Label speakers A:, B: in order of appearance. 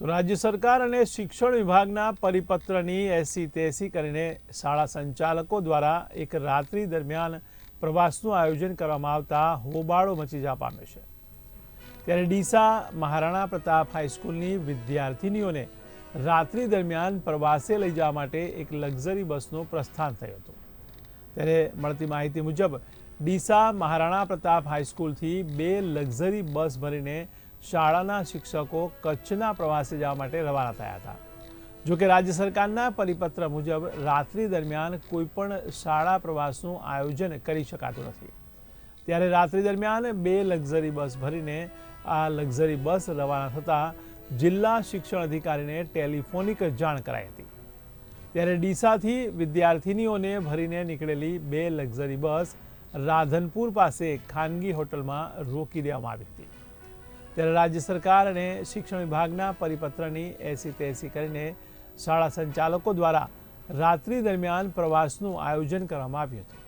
A: તો રાજ્ય સરકાર અને શિક્ષણ વિભાગના પરિપત્રની એસી તેસી કરીને શાળા સંચાલકો દ્વારા એક રાત્રિ દરમિયાન પ્રવાસનું આયોજન કરવામાં આવતા હોબાળો મચી જવા પામ્યો છે. ત્યારે ડીસા, મહારાણા પ્રતાપ હાઈસ્કૂલની વિદ્યાર્થિનીઓને રાત્રિ દરમિયાન પ્રવાસે લઈ જવા માટે એક લક્ઝરી બસનું પ્રસ્થાન થયું હતું. ત્યારે મળતી માહિતી મુજબ ડીસા, મહારાણા પ્રતાપ હાઈસ્કૂલથી બે લક્ઝરી બસ ભરીને શાળાના શિક્ષકો કચ્છના પ્રવાસે જવા માટે રવાના થયા હતા. જો કે રાજ્ય સરકારના પરિપત્ર મુજબ રાત્રિ દરમિયાન કોઈપણ શાળા પ્રવાસનું આયોજન કરી શકાતું નથી. ત્યારે રાત્રિ દરમિયાન બે લક્ઝરી બસ ભરીને આ લક્ઝરી બસ રવાના થતાં જિલ્લા શિક્ષણ અધિકારીને ટેલિફોનિક જાણ કરાઈ હતી. ત્યારે ડીસાથી વિદ્યાર્થિનીઓને ભરીને નીકળેલી બે લક્ઝરી બસ રાધનપુર પાસે ખાનગી હોટલમાં રોકી દેવામાં આવી હતી. ત્યારે રાજ્ય સરકાર અને શિક્ષણ વિભાગના પરિપત્રની એસી તેસી કરીને શાળા સંચાલકો દ્વારા રાત્રિ દરમિયાન પ્રવાસનું આયોજન કરવામાં આવ્યું હતું.